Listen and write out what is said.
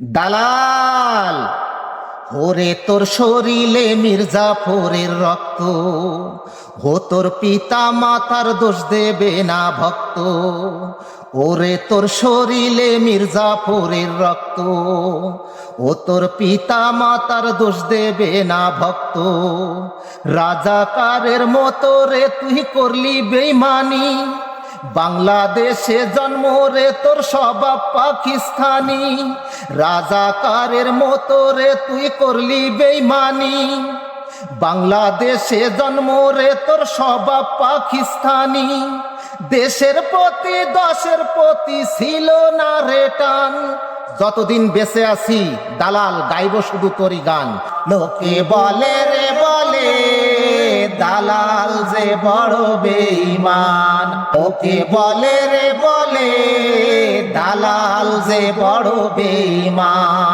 দালাল, ওরে তোর শরীরে মির্জাফরের রক্ত হো তোর পিতা মাতার দোষ দেবে না ভক্ত, ওরে তোর শরীরে মির্জাফরের রক্ত, ও তোর পিতা মাতার দোষ দেবে না ভক্ত, রাজাকারের মতো রে তুই করলি বেইমানি বাংলাদেশে জন্ম রে তোর স্বভাব পাকিস্তানি। রাজাকারের মতো রে তুই করলি বেইমানি। বাংলাদেশে জন্ম রে তোর স্বভাব পাকিস্তানি। দেশের প্রতি, দশের প্রতি ছিল না রে টান। যতদিন বেঁচে আছি, দালাল, গাইব শুধু তোরই গান। লোকে বলে রে বলে, দালাল যে বড় বেঈমান ওকে বলে রে বলে দালাল যে বড় বেঈমান।